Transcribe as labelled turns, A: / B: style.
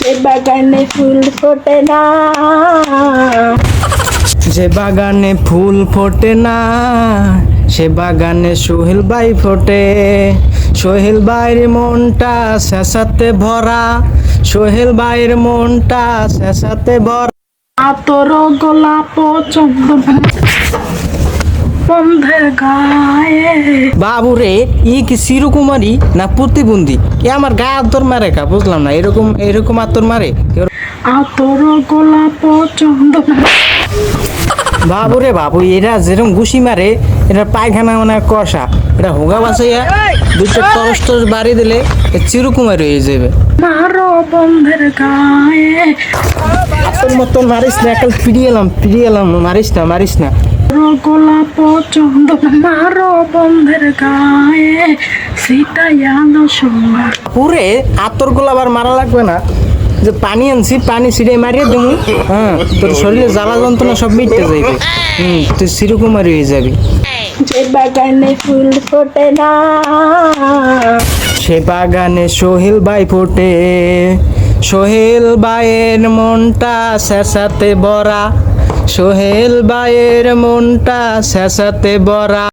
A: যে বাগানে ফুল ফোটে না।
B: যে বাগানে ফুল ফোটে না সে বাগানে সোহেল বাই ফোটে। সোহেল বাইর মনটা শেষাতে ভরা সোহেল বাইর মনটা শেষাতে ভরা।
A: আতর গোলাপ চন্দন বন্ধের গায়ে।
B: বাবু রে ই কি চিরকুমারী না প্রতিবন্ধী? এ আমার গায়ে আতর মারে কা বুঝলাম না এরকম এরকম আতর মারে?
A: আতর গোলাপ চন্দন
B: বাবু এরা যেরকম ঘুষি মারে এটা পায়খানা মানে কষা। এটা হোগা বাসাইয়া দুটো টস টস বাড়ি দিলে এ চিরকুমারী হয়ে যাবে
A: মারো বন্ধের গায়ে।
B: তোর মতন মারিস না একাল ফিরিয়ে এলাম ফিরিয়ে এলাম মারিস না মারিস না।
A: আতর গোলাপ চন্দন মারো বন্ধের গায়ে সীতায়ালো সোনা
B: পুরে আতর গোলা আবার মারা লাগবে না। যে পানি আনছি পানি ছিঁড়ে মারিয়ে দেবো হ্যাঁ তোর শরীরে জ্বালা যন্ত্রণা সব মিটতে যাইবে। হুম তুই চিরকুমারী হয়ে যাবি।
A: যে বাগানে ফুল ফোটে না।
B: সে বাগানে সোহেল বাই ফোটে। সোহেল বাইয়ের মনটা শেষাতে বরা সোহেল বাইয়ের মনটা শেষাতে বরা